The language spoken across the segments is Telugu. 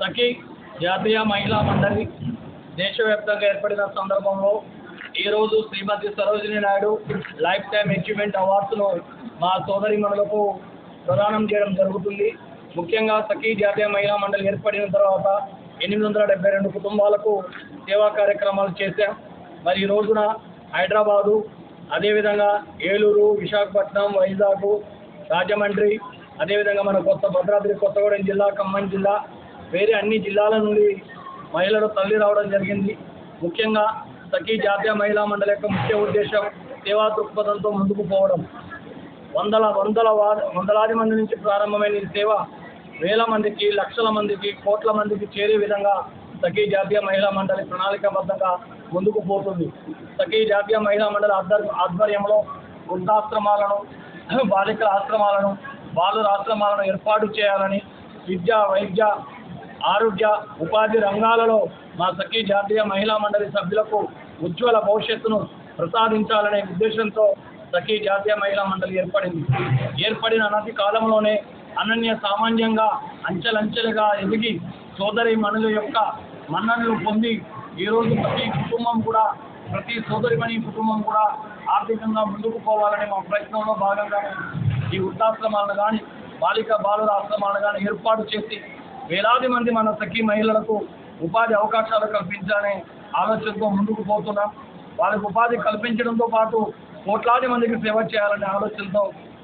సఖీ జాతీయ మహిళా మండలి దేశవ్యాప్తంగా ఏర్పడిన సందర్భంలో ఈరోజు Shrimati Sarojini Naidu life time achievement అవార్డ్స్ను మా సోదరి మనులకు ప్రదానం చేయడం జరుగుతుంది. ముఖ్యంగా సఖీ జాతీయ మహిళా మండలి ఏర్పడిన తర్వాత ఎనిమిది వందల డెబ్బై రెండు కుటుంబాలకు సేవా కార్యక్రమాలు చేశాం. మరి ఈ రోజున హైదరాబాదు అదేవిధంగా ఏలూరు విశాఖపట్నం వైజాగ్ రాజమండ్రి అదేవిధంగా మన కొత్త భద్రాద్రి కొత్తగూడెం జిల్లా ఖమ్మం జిల్లా వేరే అన్ని జిల్లాల నుండి మహిళలు తల్లి రావడం జరిగింది. ముఖ్యంగా సఖీ జాతీయ మహిళా మండలి యొక్క ముఖ్య ఉద్దేశం సేవా దృక్పథంతో ముందుకు పోవడం. వందల వందల వందలాది మంది నుంచి ప్రారంభమైన ఈ సేవ వేల మందికి లక్షల మందికి కోట్ల మందికి చేరే విధంగా సఖీ జాతీయ మహిళా మండలి ప్రణాళికాబద్ధంగా ముందుకు పోతుంది. సఖీ జాతీయ మహిళా మండలి ఆధ్వర్యంలో వృద్ధాశ్రమాలను బాలికల ఆశ్రమాలను బాలుర ఆశ్రమాలను ఏర్పాటు చేయాలని విద్య వైద్య ఆరోగ్య ఉపాధి రంగాలలో మా సఖీ జాతీయ మహిళా మండలి సభ్యులకు ఉజ్వల భవిష్యత్తును ప్రసాదించాలనే ఉద్దేశంతో సఖీ జాతీయ మహిళా మండలి ఏర్పడింది. ఏర్పడిన అనతి కాలంలోనే అనన్య సామాన్యంగా అంచెలంచెలుగా ఎదిగి సోదరి మనుల యొక్క మన్ననలు పొంది ఈరోజు ప్రతి కుటుంబం కూడా ప్రతి సోదరిమణి కుటుంబం కూడా ఆర్థికంగా ముందుకు పోవాలనే మా ప్రయత్నంలో భాగంగానే ఈ వృద్ధాశ్రమాలను కానీ బాలిక బాలుర ఆశ్రమాలను కానీ ఏర్పాటు చేసి వేలాది మంది మన సఖీ మహిళలకు ఉపాధి అవకాశాలు కల్పించాలనే ఆలోచనతో ముందుకు పోతున్నాం. వాళ్ళకు ఉపాధి కల్పించడంతో పాటు కోట్లాది మందికి సేవ చేయాలనే ఆలోచనతో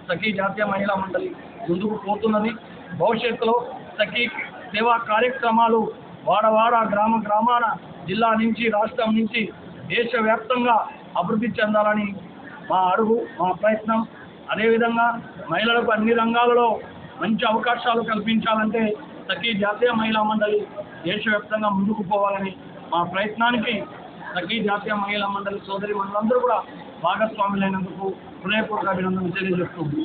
సఖీ జాతీయ మహిళా మండలి ముందుకు పోతున్నది. భవిష్యత్తులో సఖీ సేవా కార్యక్రమాలు వాడవాడ గ్రామ గ్రామాన జిల్లా నుంచి రాష్ట్రం నుంచి దేశవ్యాప్తంగా అభివృద్ధి చెందాలని మా అడుగు మా ప్రయత్నం. అదేవిధంగా మహిళలకు అన్ని రంగాలలో మంచి అవకాశాలు కల్పించాలంటే సఖీ జాతీయ మహిళా మండలి దేశవ్యాప్తంగా ముందుకు పోవాలని మా ప్రయత్నానికి సఖీ జాతీయ మహిళా మండలి సోదరి మనందరూ కూడా భాగస్వాములైనందుకు హృదయపూర్వక అభినందనలు తెలియజేస్తుంది